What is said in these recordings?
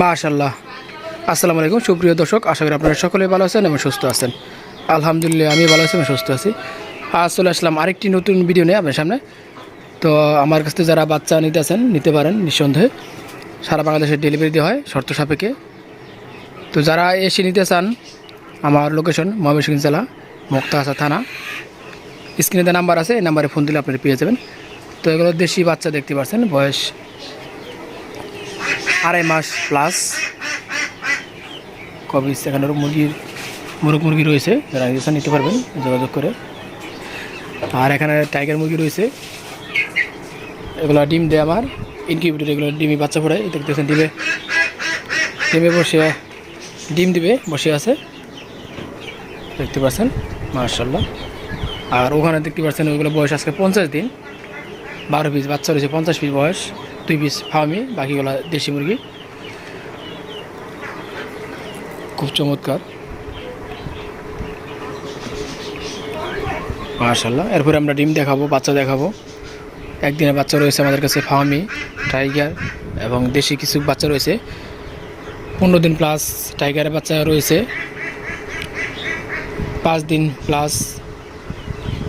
মাশাল্লাহ আসসালামু আলাইকুম। সুপ্রিয় দর্শক, আশা করি আপনারা সকলে ভালো আছেন এবং সুস্থ আছেন। আলহামদুলিল্লাহ আমি ভালো আছি এবং সুস্থ আছি। আজ চলে আসলাম আরেকটি নতুন ভিডিও নিয়ে আপনার সামনে। তো আমার কাছ থেকে যারা বাচ্চা নিতে আছেন, নিতে পারেন নিঃসন্দেহে। সারা বাংলাদেশে ডেলিভারি দেওয়া হয়, শর্ত সাপেক্ষে। তো যারা এসে নিতে চান, আমার লোকেশন ময়মনসিংহ জেলা মুক্তাহাসা থানা। স্ক্রিনে নাম্বার আছে, এই নাম্বারে ফোন দিলে আপনারা পেয়ে যাবেন। তো এগুলো দেশি বাচ্চা দেখতে পাচ্ছেন, বয়স আড়াই মাস প্লাস কবি এখানে মুরগির, মুরগ মুরগি রয়েছে, যারা নিতে পারবেন, যোগাযোগ করে। আর এখানে টাইগার মুরগি রয়েছে। এগুলো ডিম দেয় আমার ইনকিউবেটর এগুলো ডিমই বাচ্চা পড়ে এই দেখতেছেন ডিমে। ডিমে বসে, ডিম দিবে, বসে আছে। দেখতে পাচ্ছেন মার্শাল্লাহ আর ওখানে দেখতে পাচ্ছেন ওইগুলো বয়স আজকে পঞ্চাশ দিন। বারো পিস বাচ্চা রয়েছে পঞ্চাশ পিস বয়স। দুই পিস ফার্মি বাকিগুলো দেশি মুরগি। খুব চমৎকার। মার্শাল্লাহ এরপরে আমরা ডিম দেখাবো, বাচ্চা দেখাবো। একদিনের বাচ্চা রয়েছে আমাদের কাছে ফার্মি টাইগার এবং দেশি কিছু বাচ্চা রয়েছে। পনেরো দিন প্লাস টাইগারের বাচ্চা রয়েছে। পাঁচ দিন প্লাস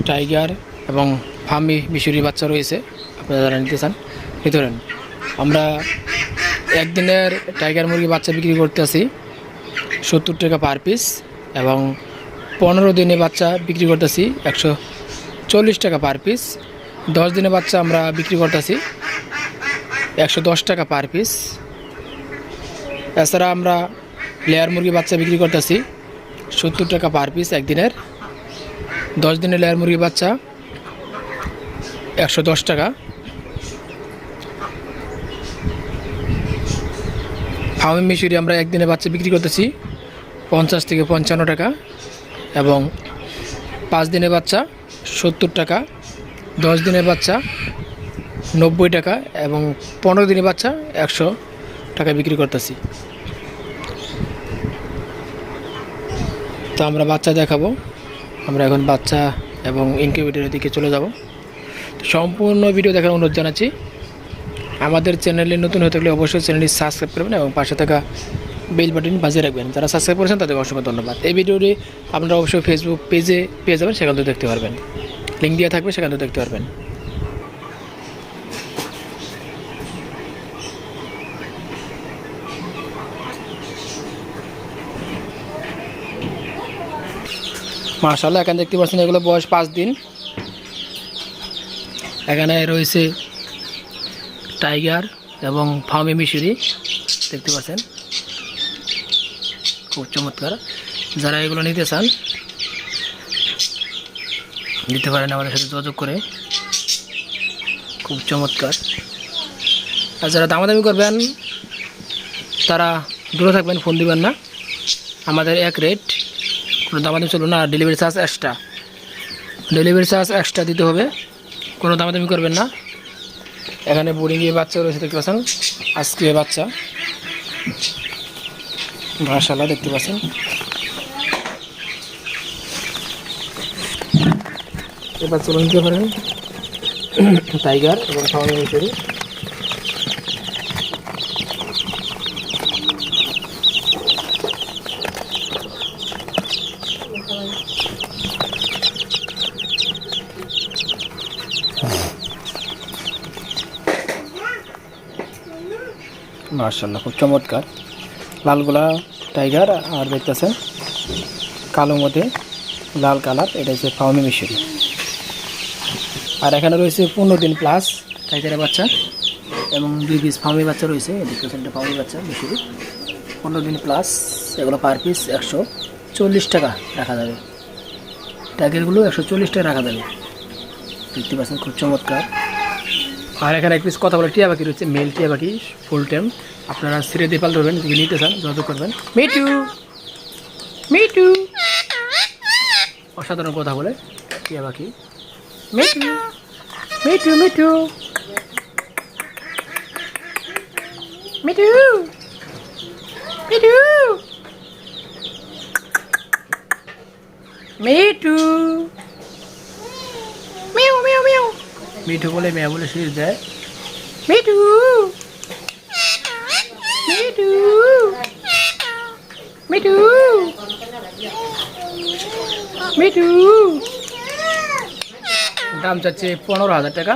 টাইগার এবং ফার্মি মিশরি বাচ্চা রয়েছে। আপনারা যারা নিতে চান। নিতে পারেন আমরা একদিনের টাইগার মুরগি বাচ্চা বিক্রি করতে আসি সত্তর টাকা পার পিস এবং পনেরো দিনে বাচ্চা বিক্রি করতেছি একশো চল্লিশ টাকা পার পিস দশ দিনে বাচ্চা আমরা বিক্রি করতেছি একশো দশ টাকা পার পিস এছাড়া আমরা লেয়ার মুরগি বাচ্চা বিক্রি করতেছি সত্তর টাকা পার পিস একদিনের। দশ দিনের লেয়ার মুরগি বাচ্চা একশো দশ টাকা। ফার্মি মিশরি আমরা একদিনে বাচ্চা বিক্রি করতেছি পঞ্চাশ থেকে পঞ্চান্ন টাকা এবং পাঁচ দিনের বাচ্চা সত্তর টাকা, দশ দিনের বাচ্চা নব্বই টাকা এবং পনেরো দিনের বাচ্চা একশো টাকা বিক্রি করতেছি। তো আমরা বাচ্চা দেখাবো। আমরা এখন বাচ্চা এবং ইনকিউবেটরের দিকে চলে যাব। সম্পূর্ণ ভিডিও দেখার অনুরোধ জানাচ্ছি। আমাদের চ্যানেলে নতুন হয়ে থাকলে অবশ্যই চ্যানেলটি সাবস্ক্রাইব করবেন এবং পাশে থাকা বেল বাটন বাজিয়ে রাখবেন। যারা সাবস্ক্রাইব করেছেন তাদের অসংখ্য ধন্যবাদ। এই ভিডিওটি আপনারা অবশ্যই ফেসবুক পেজে পেয়ে যাবেন, সেখান থেকে দেখতে পারবেন। লিঙ্ক দেওয়া থাকবে, সেখান থেকে দেখতে পারবেন। মার্শাল্লাহ এখানে দেখতে পাচ্ছেন এগুলো বয়স পাঁচ দিন। এখানে রয়েছে টাইগার এবং ফার্মি মিশরি, দেখতে পাচ্ছেন? খুব চমৎকার। যারা এগুলো নিতে চান, নিতে পারেন আমাদের সাথে যোগাযোগ করে। খুব চমৎকার। আর যারা দামাদামি করবেন, তারা দূরে থাকবেন, ফোন দিবেন না। আমাদের এক রেট, কোনো দামাদামি চলবে না delivery charge extra delivery charge extra দিতে হবে, কোনো দামাদামি করবেন না। এখানে বোর্ডিংয়ে বাচ্চা রয়েছে, দেখতে পাচ্ছেন? আজকে বাচ্চা। মাশাল্লাহ দেখতে পাচ্ছেন? এবার চলুন কি পারেন টাইগার এবং মিশরি। মার্শাল্লাহ খুব চমৎকার। লালগোলা টাইগার, আর দেখতেছেন কালো মধ্যে লাল কালার, এটা হচ্ছে ফাউমি মিশরি আর এখানে রয়েছে পনেরো দিন প্লাস টাইগারের বাচ্চা, এবং দুই পিস ফাউমি বাচ্চা রয়েছে দেখতেছেন এটা ফাউমি বাচ্চা মিশরি পনেরো দিন প্লাস এগুলো পার পিস একশো চল্লিশ টাকা রাখা যাবে। টাইগারগুলো একশো চল্লিশ টাকা রাখা যাবে। দেখতে পাচ্ছেন খুব চমৎকার। আর এখানে এক পিস কথা বলে টিয়া পাখি রয়েছে মেল টিয়া পাখি ফুল টাইম আপনারা সিরে দিয়ে পাল ধরবেন যদি নিতে চান যোগাযোগ করবেন। মিটু মিটু অসাধারণ কথা বলে টিয়া পাখি। Me too me too me too me too me too me too Mithu বলে মেয়া বলে শরীর যায় মিঠু। মিঠু। মিঠু। মিঠু। দাম চাচ্ছে পনেরো হাজার টাকা।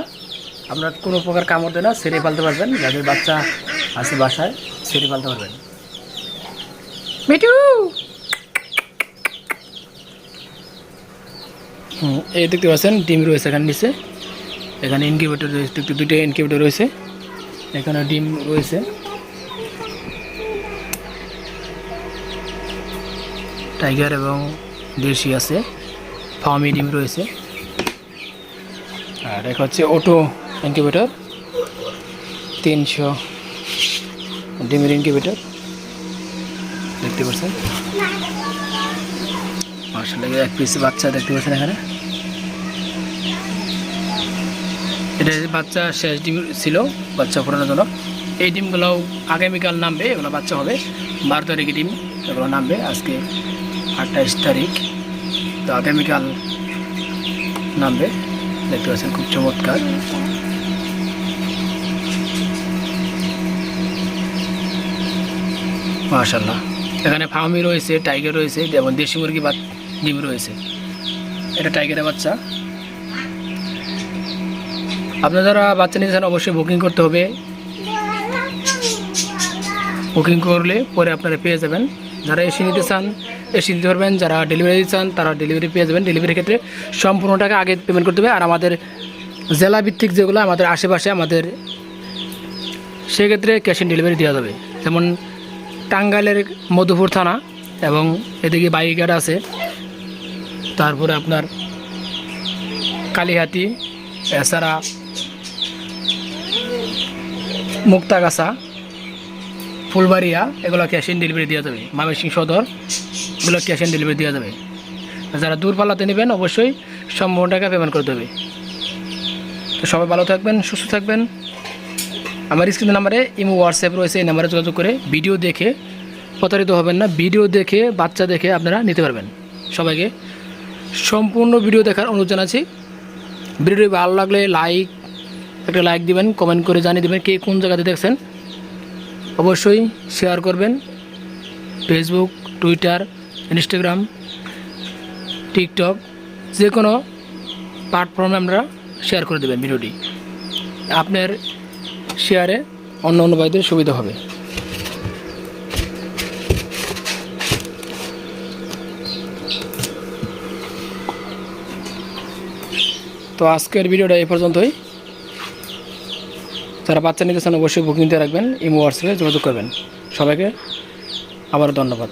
আপনার কোনো প্রকার কামড় দেয় না সেরে পালতে পারবেন। যাদের বাচ্চা আছে বাসায় সেরে পালতে পারবেন। মিঠু। হুম এই দেখতে পাচ্ছেন ডিম রয়েছে এখানে নিচে। এখানে ইনকিউবেটর রয়েছে দুটো ইনকিউবেটর রয়েছে। এখানে ডিম রয়েছে। টাইগার এবং দেশি আছে। ফার্মি ডিম রয়েছে। আর এক হচ্ছে অটো ইনকিউবেটর তিনশো ডিমের ইনকিউবেটর দেখতে পাচ্ছেন? মার্শাল এক পিস বাচ্চা দেখতে পাচ্ছেন এখানে। এটা বাচ্চা শেষ ডিম ছিল, বাচ্চা ফোটানোর জন্য। এই ডিমগুলো আগামীকাল নামবে, এগুলো বাচ্চা হবে। বারো তারিখে ডিম, এগুলো নামবে আজকে আঠাইশ তারিখ। তো আগামীকাল নামবে। দেখতে পাচ্ছেন খুব চমৎকার। মাশাল্লাহ এখানে ফার্মি রয়েছে, টাইগার রয়েছে, যেমন দেশি মুরগি বা ডিম রয়েছে। এটা টাইগারের বাচ্চা। আপনারা যারা বাচ্চা নিতে চান অবশ্যই বুকিং করতে হবে। বুকিং করলে পরে আপনারা পেয়ে যাবেন। যারা এসি নিতে চান এসি নিতে পারবেন। যারা ডেলিভারি চান, তারা ডেলিভারি পেয়ে যাবেন। ডেলিভারির ক্ষেত্রে সম্পূর্ণ টাকা আগে পেমেন্ট করতে হবে। আর আমাদের জেলা ভিত্তিক যেগুলো আমাদের আশেপাশে, আমাদের সেক্ষেত্রে ক্যাশ অন ডেলিভারি দেওয়া যাবে। যেমন টাঙ্গাইলের মধুপুর থানা এবং এদিকে বাইঘাট আছে। তারপরে আপনার কালীহাতি, এছাড়া মুক্তাগাছা, ফুলবাড়িয়া এগুলো ক্যাশ অন ডেলিভারি দেওয়া যাবে। ময়মনসিংহ সদর এগুলো ক্যাশ অন ডেলিভারি দেওয়া যাবে। যারা দূর পাল্লাতে নেবেন, অবশ্যই সম্পূর্ণ টাকা পেমেন্ট করতে হবে তো সবাই ভালো থাকবেন, সুস্থ থাকবেন। আমার স্ক্রিনের নাম্বারে ইমো, হোয়াটসঅ্যাপ রয়েছে, এই নাম্বারে যোগাযোগ করে ভিডিও দেখে, প্রতারিত হবেন না ভিডিও দেখে, বাচ্চা দেখে আপনারা নিতে পারবেন। সবাইকে সম্পূর্ণ ভিডিও দেখার অনুরোধ জানাচ্ছি। ভিডিওটি ভালো লাগলে লাইক একটা লাইক দিবেন কমেন্ট করে জানিয়ে দেবেন কে কোন জায়গাতে দেখছেন। অবশ্যই শেয়ার করবেন। ফেসবুক টুইটার ইনস্টাগ্রাম টিকটক যে কোনো প্ল্যাটফর্মে আমরা শেয়ার করে দেবেন ভিডিওটি। আপনার শেয়ারে অন্য অন্য ভাইদের সুবিধা হবে। তো আজকের ভিডিওটা এই পর্যন্তই। যারা বাচ্চা নিতে চান অবশ্যই বুকিং দিয়ে রাখবেন ইমো হোয়াটসঅ্যাপে যোগাযোগ করবেন। সবাইকে আবারও ধন্যবাদ।